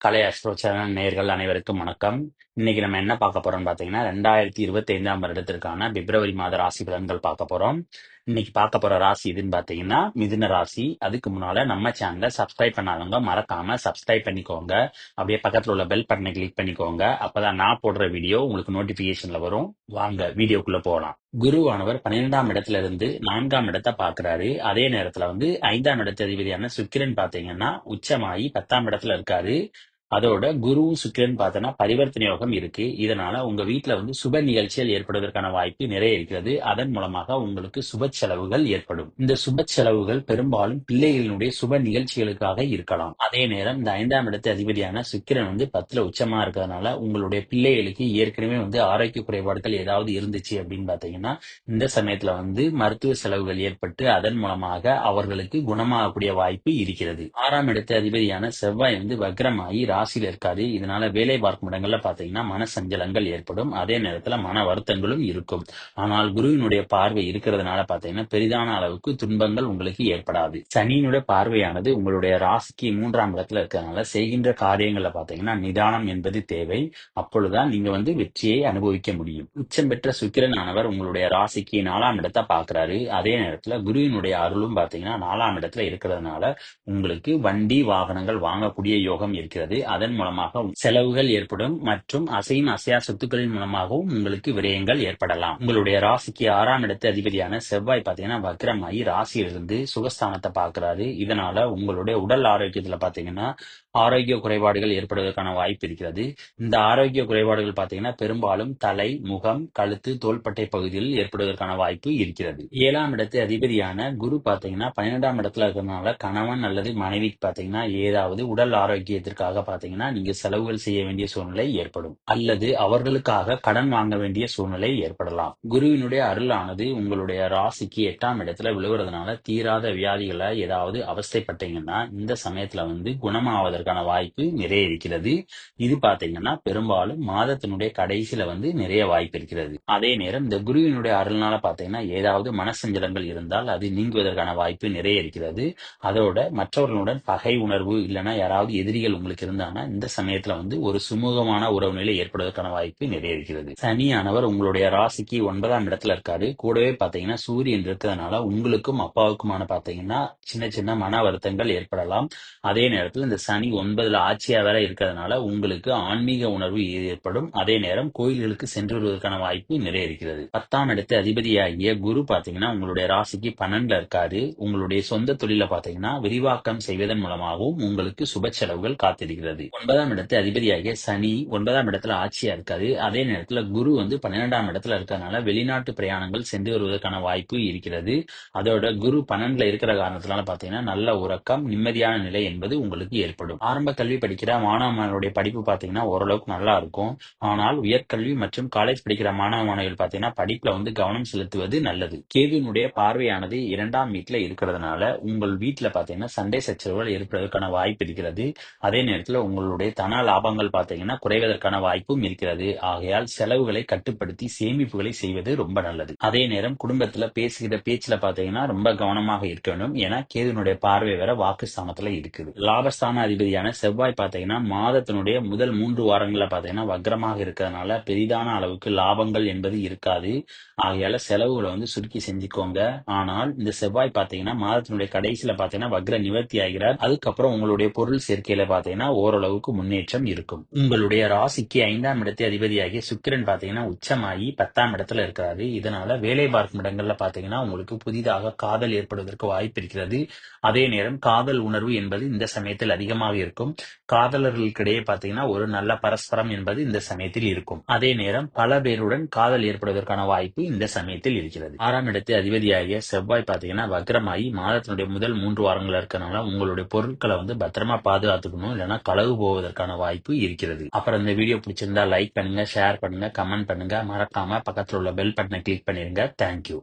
கலை astro channel நேயர்கள் அனைவருக்கும் வணக்கம். இன்னைக்கு நம்ம என்ன பார்க்க போறோம்னு பார்த்தீங்கன்னா ரெண்டாயிரத்தி இருபத்தி ஐந்தாம் வருடத்திற்கான பிப்ரவரி மாத ராசி பலன்கள் பார்க்க போறோம். இன்னைக்கு பார்க்க போற ராசி எதுன்னு பார்த்தீங்கன்னா மிதுன ராசி. அதுக்கு முன்னால நம்ம சேனலை சப்ஸ்கிரைப் பண்ணாதவங்க மறக்காம சப்ஸ்கிரைப் பண்ணிக்கோங்க. அப்படியே பக்கத்துல உள்ள பெல் பட்டனை கிளிக் பண்ணிக்கோங்க. அப்பதான் நான் போடுற வீடியோ உங்களுக்கு நோட்டிபிகேஷன்ல வரும். வாங்க வீடியோக்குள்ள போகலாம் குருவானவர் பன்னிரெண்டாம் இடத்துல இருந்து நான்காம் இடத்தை பார்க்கிறாரு. அதே நேரத்துல வந்து ஐந்தாம் இடத்து அதிபதியான சுக்கிரன் பாத்தீங்கன்னா உச்சமாயி பத்தாம் இடத்துல இருக்காரு. அதோட குரு சுக்கிரன் பார்த்தோன்னா பரிவர்த்தனை யோகம் இருக்கு. இதனால உங்க வீட்டில் வந்து சுப நிகழ்ச்சிகள் ஏற்படுவதற்கான வாய்ப்பு நிறைய இருக்கிறது. அதன் மூலமாக உங்களுக்கு சுப செலவுகள் ஏற்படும். இந்த சுப செலவுகள் பெரும்பாலும் பிள்ளைகளினுடைய சுப நிகழ்ச்சிகளுக்காக இருக்கலாம். அதே நேரம் இந்த ஐந்தாம் இடத்து அதிபதியான சுக்கிரன் வந்து பத்துல உச்சமா இருக்கிறதுனால உங்களுடைய பிள்ளைகளுக்கு ஏற்கனவே வந்து ஆரோக்கிய குறைபாடுகள் ஏதாவது இருந்துச்சு அப்படின்னு பாத்தீங்கன்னா இந்த சமயத்துல வந்து மருத்துவ செலவுகள் ஏற்பட்டு அதன் மூலமாக அவர்களுக்கு குணமாகக்கூடிய வாய்ப்பு இருக்கிறது. ஆறாம் இடத்து அதிபதியான செவ்வாய் வந்து வக்ரமாகி ராசியில இருக்காது. இதனால வேலை பார்க்கும் இடங்கள்ல பாத்தீங்கன்னா மன சஞ்சலங்கள் ஏற்படும். அதே நேரத்துல மன வருத்தங்களும் இருக்கும். ஆனால் குருவினுடைய பார்வை இருக்கிறதுனால பாத்தீங்கன்னா பெரிதான அளவுக்கு துன்பங்கள் உங்களுக்கு ஏற்படாது. சனியினுடைய பார்வையானது உங்களுடைய ராசிக்கு மூன்றாம் இடத்துல இருக்கிறதுனால செய்கின்ற காரியங்களை பாத்தீங்கன்னா நிதானம் என்பது தேவை. அப்பொழுதுதான் நீங்க வந்து வெற்றியை அனுபவிக்க முடியும். உச்சம் பெற்ற சுக்கிரன் ஆனவர் உங்களுடைய ராசிக்கு நாலாம் இடத்தை பாக்குறாரு. அதே நேரத்துல குருவினுடைய அருளும் பாத்தீங்கன்னா நாலாம் இடத்துல இருக்கிறதுனால உங்களுக்கு வண்டி வாகனங்கள் வாங்கக்கூடிய யோகம் இருக்கிறது. அதன் மூலமாக செலவுகள் ஏற்படும் மற்றும் அசையும் அசையா சொத்துக்களின் மூலமாகவும் உங்களுக்கு விரயங்கள் ஏற்படலாம். உங்களுடைய ராசிக்கு ஆறாம் இடத்து அதிபதியான செவ்வாய் பாத்தீங்கன்னா வக்ரமாயி ராசியிலிருந்து சுகஸ்தானத்தை பாக்குறாரு இதனால உங்களுடைய உடல் ஆரோக்கியத்துல பாத்தீங்கன்னா ஆரோக்கிய குறைபாடுகள் ஏற்படுவதற்கான வாய்ப்பு இருக்கிறது. இந்த ஆரோக்கிய குறைபாடுகள் பாத்தீங்கன்னா பெரும்பாலும் தலை முகம் கழுத்து தோள்பட்டை பகுதியில் ஏற்படுவதற்கான வாய்ப்பு இருக்கிறது. ஏழாம் இடத்து அதிபதியான குரு பாத்தீங்கன்னா பன்னிரெண்டாம் இடத்துல இருக்கிறதுனால கணவன் அல்லது மனைவிக்கு பாத்தீங்கன்னா ஏதாவது உடல் ஆரோக்கியத்திற்காக பார்த்தீங்கன்னா நீங்க செலவுகள் செய்ய வேண்டிய சூழ்நிலை ஏற்படும். அல்லது அவர்களுக்காக கடன் வாங்க வேண்டிய சூழ்நிலை ஏற்படலாம். குருவினுடைய அருளானது உங்களுடைய ராசிக்கு எட்டாம் இடத்துல விழுவுறதுனால தீராத வியாதிகளை ஏதாவது அவஸ்தைப்பட்டீங்கன்னா இந்த சமயத்துல வந்து குணமாவதற்கான வாய்ப்பு நிறைய இருக்கிறது. இது பாத்தீங்கன்னா பெரும்பாலும் மாதத்தினுடைய கடைசியில வந்து நிறைய வாய்ப்பு இருக்கிறது. அதே நேரம் இந்த குருவினுடைய அருள்னால பாத்தீங்கன்னா ஏதாவது மனசஞ்சலங்கள் இருந்தால் அது நீங்குவதற்கான வாய்ப்பு நிறைய இருக்கிறது. அதோட மற்றவர்களுடன் பகை உணர்வு இல்லைன்னா யாராவது எதிரிகள் உங்களுக்கு இருந்தாங்கன்னா இந்த சமயத்துல வந்து ஒரு சுமூகமான உறவு நிலை ஏற்படுவதற்கான வாய்ப்பு நிறைய இருக்கிறது. சனியானவர் உங்களுடைய ராசிக்கு ஒன்பதாம் இடத்துல இருக்காரு. கூடவே பாத்தீங்கன்னா சூரியன் இருக்கிறதுனால உங்களுக்கும் அப்பாவுக்குமான பாத்தீங்கன்னா சின்ன சின்ன மன வருத்தங்கள் ஏற்படலாம். அதே நேரத்தில் இந்த சனி ஒன்பதுல ஆட்சியா வேற இருக்கிறதுனால உங்களுக்கு ஆன்மீக உணர்வு ஏற்படும். அதே நேரம் கோயில்களுக்கு சென்று வருவதற்கான வாய்ப்பு நிறைய இருக்கிறது. பத்தாம் இடத்து அதிபதியாகிய குரு பாத்தீங்கன்னா உங்களுடைய ராசிக்கு பன்னெண்டுல இருக்காரு. உங்களுடைய சொந்த தொழில பாத்தீங்கன்னா விரிவாக்கம் செய்வதன் மூலமாகவும் உங்களுக்கு சுப செலவுகள் காத்திருக்கிறது. ஒன்பதாம் இடத்து அதிபதியாகிய சனி ஒன்பதாம் இடத்துல ஆட்சியா இருக்காது. அதே நேரத்துல குரு வந்து பன்னிரெண்டாம் இடத்துல இருக்கிறதுனால வெளிநாட்டு பிரயாணங்கள் சென்று வருவதற்கான வாய்ப்பு இருக்கிறது. அதோட குரு பன்னெண்டுல இருக்கிற காரணத்தினால பாத்தீங்கன்னா நல்ல உறக்கம் நிம்மதியான நிலை என்பது உங்களுக்கு ஏற்படும். ஆரம்ப கல்வி படிக்கிற மாணவ படிப்பு பாத்தீங்கன்னா ஓரளவுக்கு நல்லா இருக்கும். ஆனால் உயர்கல்வி மற்றும் காலேஜ் படிக்கிற மாணவ மாணவிகள் பாத்தீங்கன்னா படிப்புல வந்து கவனம் செலுத்துவது நல்லது. கேதுனுடைய பார்வையானது இரண்டாம் வீட்டுல இருக்கிறதுனால உங்கள் வீட்டுல பாத்தீங்கன்னா சண்டை சச்சரவுகள் ஏற்படுவதற்கான வாய்ப்பு இருக்கிறது. அதே நேரத்துல உங்களுடைய தன லாபங்கள் பாத்தீங்கன்னா குறைவதற்கான வாய்ப்பும் இருக்கிறது. ஆகையால் செலவுகளை கட்டுப்படுத்தி சேமிப்புகளை செய்வது ரொம்ப நல்லது. அதே நேரம் குடும்பத்துல பேசுகிற பேச்சுல பாத்தீங்கன்னா ரொம்ப கவனமாக இருக்க வேண்டும். ஏன்னா கேதுனுடைய பார்வை வேற வாக்குஸ்தானத்துல இருக்குது. லாபஸ்தான அதிபதியான செவ்வாய் பாத்தீங்கன்னா மாதத்தினுடைய முதல் மூன்று வாரங்கள்ல பாத்தீங்கன்னா வக்ரமாக இருக்கிறதுனால பெரிதான அளவுக்கு லாபங்கள் என்பது இருக்காது. ஆகையால செலவுகளை வந்து சுருக்கி செஞ்சுக்கோங்க. ஆனால் இந்த செவ்வாய் பாத்தீங்கன்னா மாதத்தினுடைய கடைசியில பாத்தீங்கன்னா வக்ர நிவர்த்தி ஆகிறார். அதுக்கப்புறம் உங்களுடைய பொருள் சேர்க்கையில பாத்தீங்கன்னா ஓரளவுக்கு முன்னேற்றம் இருக்கும். உங்களுடைய ராசிக்கு ஐந்தாம் இடத்தை அதிபதியாகிய சுக்கிரன் பாத்தீங்கன்னா உச்சமாகி பத்தாம் இடத்துல இருக்கிறாரு இதனால வேலை பார்க்கும் இடங்கள்ல பாத்தீங்கன்னா உங்களுக்கு புதிதாக காதல் ஏற்படுவதற்கு வாய்ப்பு இருக்கிறது. அதே நேரம் காதல் உணர்வு என்பது இந்த சமயத்தில் அதிகமாக இருக்கும். காதலர்களுக்கிடையே பாத்தீங்கன்னா ஒரு நல்ல பரஸ்பரம் என்பது இந்த சமயத்தில் இருக்கும். அதே நேரம் பல பேருடன் காதல் ஏற்படுவதற்கான வாய்ப்பு இந்த சமயத்தில் இருக்கிறது. ஆறாம் இடத்தை அதிபதியாகிய செவ்வாய் பாத்தீங்கன்னா வக்ரமாகி மாதத்தினுடைய முதல் மூன்று வாரங்கள் இருக்கனால உங்களுடைய பொருட்களை வந்து பத்திரமா பாதுகாத்துக்கணும். இல்லைன்னா களவு போவதற்கான வாய்ப்பு இருக்கிறது. அப்புறம் இந்த வீடியோ பிடிச்சிருந்தா லைக் பண்ணுங்க ஷேர் பண்ணுங்க கமெண்ட் பண்ணுங்க. மறக்காம பக்கத்துல உள்ள பெல் பட்டனை கிளிக் பண்ணிருங்க. தேங்க்யூ